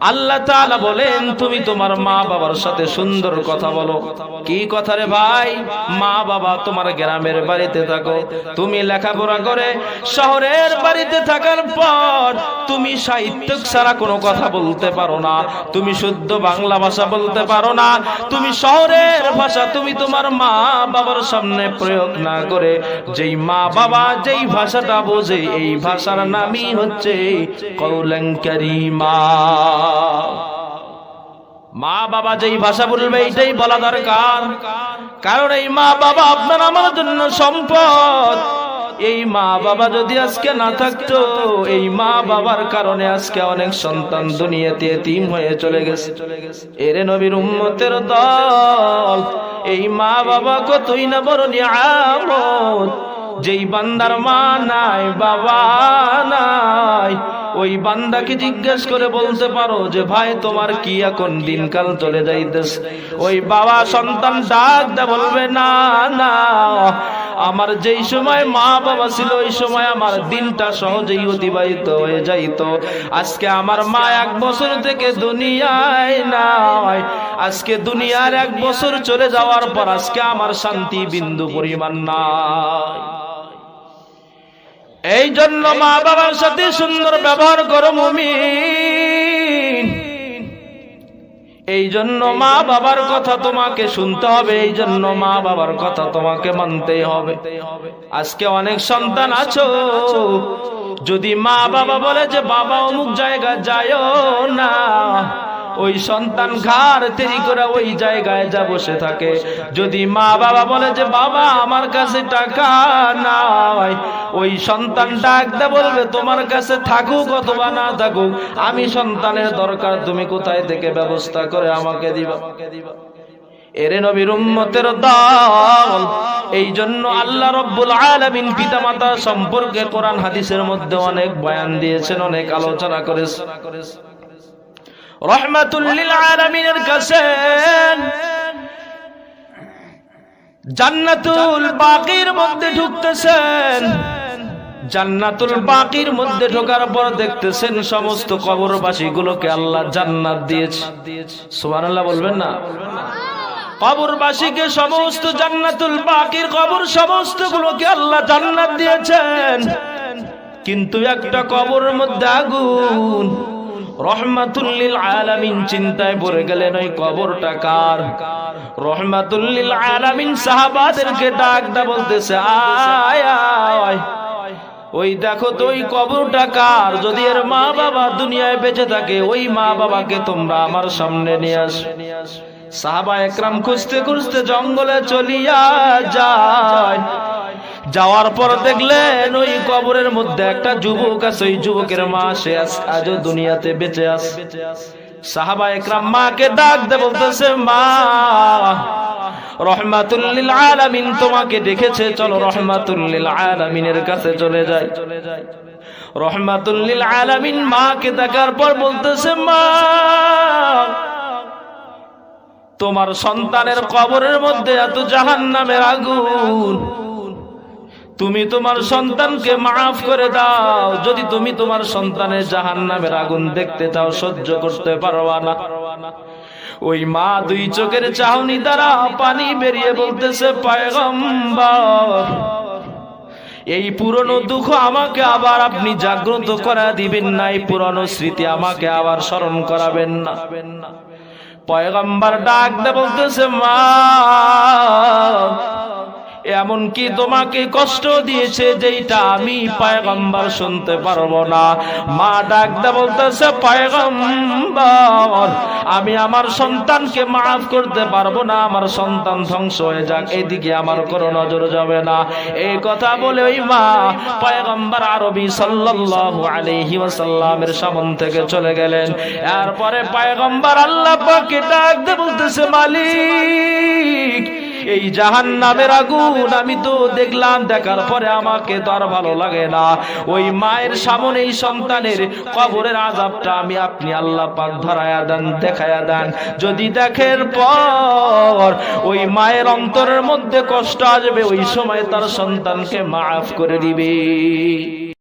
আল্লাহ তাআলা বলেন, তুমি তোমার মা বাবার সাথে সুন্দর কথা বলো। কি কথা রে ভাই? মা বাবা তোমার গ্রামের বাড়িতে থাকো। তুমি লেখাপড়া করে শহরের বাড়িতে থাকার পর তুমি সাহিত্য ছাড়া কোনো কথা বলতে পারো না। তুমি শুদ্ধ বাংলা ভাষা বলতে পারো না। তুমি শহরের ভাষা তুমি তোমার মা বাবার সামনে প্রয়োগ না করে যেই মা বাবা যেই ভাষাটা বোঝে, এই ভাষার নামই হচ্ছে কৌলঙ্কারিমা মা বাবা যেই ভাষা বলবে, এইটাই বলা দরকার। কারণ এই মা বাবা আপনার আমার জন্য সম্পদ। এই মা বাবা যদি আজকে না থাকতো, এই মা বাবার কারণে আজকে অনেক সন্তান দুনিয়াতে তিম হয়ে চলে গেছে। এরে নবীর উম্মতের দল, এই মা বাবা কতই না বড় নিয়ামত। যেই বান্দার মা নাই, বাবা নাই ওই বান্দাকে জিজ্ঞেস করে বলতে পারো যে, ভাই, তোমার কি এখন দিনকাল চলে যাইতেছে? ওই বাবা সন্তান ডাক দা বলবে, না না, আমার যেই সময় মা বাবা ছিল, ওই সময় আমার দিনটা সহজেই অতিবাহিত হয়ে যাইতো। আজকে আমার মা এক বছর থেকে দুনিয়ায় নাই। আজকে দুনিয়ার এক বছর চলে যাওয়ার পর আজকে আমার শান্তি বিন্দু পরিমাণ নাই। এই জন্য মা বাবার সাথে সুন্দর ব্যবহার করো মুমিন। এই জন্য মা বাবার কথা তোমাকে শুনতে হবে এই জন্য মা বাবার কথা তোমাকে মানতে হবে। আজকে অনেক সন্তান আছো। যদি মা বাবা বলে যে বাবা অমুক জায়গা যায় না। ওই সন্তান ঘর তেরি করে ওই জায়গায় যা বসে থাকে। যদি মা বাবা বলে যে, বাবা, আমার কাছে টাকা নাই। ওই সন্তান ডাক দে বলবে, তোমার কাছে থাকুক অথবা না থাকুক, আমি সন্তানের দরকার, তুমি কোথায় থেকে ব্যবস্থা করে আমাকে দিবা? এরে নবীর উম্মতের দল, এই জন্য আল্লাহ রব্বুল আলামিন পিতামাতা সম্পর্কে কোরআন হাদিসের মধ্যে অনেক বয়ান দিয়েছেন, অনেক আলোচনা করেছেন। রহমাতুল্লিল আলামিনের কাছে। জান্নাতুল বাকির মধ্যে ঢুকতেছেন। জান্নাতুল বাকির মধ্যে ঢোকার পর দেখতেছেন সমস্ত কবরবাসী গুলোকে আল্লাহ জান্নাত দিয়েছে। সুবহানাল্লাহ বলবেন না? কবরবাসীকে সমস্ত জান্নাতুল বাকির কবর সমস্ত গুলোকে আল্লাহ জান্নাত দিয়েছেন। কিন্তু একটা কবরের মধ্যে আগুন। চিন্তায় ওই কবরটা কার? বলতেছে আয় আয়। ওই দেখো তো ওই কবরটা কার? যদি এর মা বাবা দুনিয়ায় বেঁচে থাকে, ওই মা বাবাকে তোমরা আমার সামনে নিয়ে আস। সাহাবা একরাম খুঁজতে খুঁজতে জঙ্গলে চলিয়া যায়। যাওয়ার পর দেখলেন ওই কবরের মধ্যে একটা যুবক আছে, ওই যুবকের মা, সে আজ- দুনিয়াতে বেঁচে আছে। সাহাবা একরাম মাকে ডাক দে বলতেছে, মা, রহমাতুল্লিল আলামিন তোমাকে দেখেছে চলো রহমাতুল্লিল আলামিনের কাছে চলে যাই। রহমাতুল্লিল আলামিন মাকে দেখার পর বলতেছে, মা, তোমার সন্তানের কবরের মধ্যে এত জাহান নামের আগুন তুমি তোমার সন্তানকে মাফ করে দাও। যদি তুমি তোমার সন্তানের জাহান নামের আগুন দেখতে চাও, সহ্য করতে পারবা না। ওই মা দুই চোখের চাহনি দ্বারা পানি বেরিয়ে বলতেছে, পায়গম্বর, এই পুরনো দুঃখ আমাকে আবার আপনি জাগ্রত করা দিবেন না, এই পুরনো স্মৃতি আমাকে আবার স্মরণ করাবেন না। পয়গম্বর ডাক দে বলতেছে, মা এমন কি তোমাকে কষ্ট দিয়েছে যেটা আমি পায়গম্বর শুনতে পারব না। মা ডাক দে বলতেছে, পায়গম্বর, আমি আমার সন্তানকে মাফ করতে পারব না। আমার সন্তান ধ্বংস হয়ে যাক, এদিকে আমার কোনো নজর যাবে না। এই কথা বলে ওই মা পয়গম্বর আরবি সাল্লাল্লাহু আলাইহি ওয়াসাল্লামের সামন থেকে চলে গেলেন। এরপরে পয়গম্বর আল্লাহ পাকে ডাক দে বলতেছে, মালিক এই জাহান নামের আগুন আমি তো দেখলাম, দেখার পরে আমাকে তো আর ভালো লাগে না। ওই মায়ের সামনে সন্তানের কবরের আজাবটা আমি আপনি আল্লাহ পাক ধরায়া দেন, দেখায়া দেন। যদি দেখের পর ওই মায়ের অন্তরের মধ্যে কষ্ট আসবে, ওই সময় তার সন্তানকে মাফ করে দিবে।